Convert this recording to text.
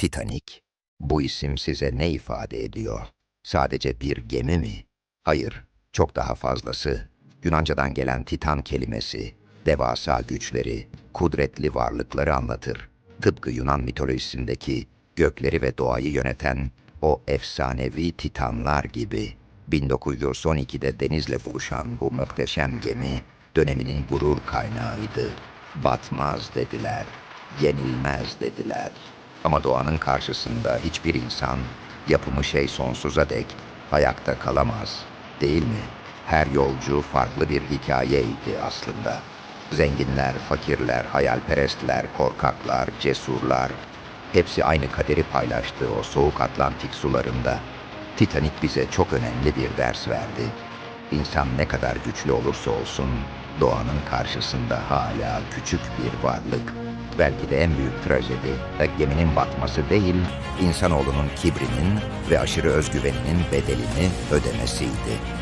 Titanic, bu isim size ne ifade ediyor? Sadece bir gemi mi? Hayır, çok daha fazlası. Yunanca'dan gelen titan kelimesi, devasa güçleri, kudretli varlıkları anlatır. Tıpkı Yunan mitolojisindeki gökleri ve doğayı yöneten o efsanevi titanlar gibi. 1912'de denizle buluşan bu muhteşem gemi döneminin gurur kaynağıydı. Batmaz dediler, yenilmez dediler. Ama doğanın karşısında hiçbir insan yapımı şey sonsuza dek ayakta kalamaz. Değil mi? Her yolcu farklı bir hikayeydi aslında. Zenginler, fakirler, hayalperestler, korkaklar, cesurlar hepsi aynı kaderi paylaştı o soğuk Atlantik sularında. Titanic bize çok önemli bir ders verdi. İnsan ne kadar güçlü olursa olsun doğanın karşısında hala küçük bir varlık. Belki de en büyük trajedi e, geminin batması değil, insanoğlunun kibrinin ve aşırı özgüveninin bedelini ödemesiydi.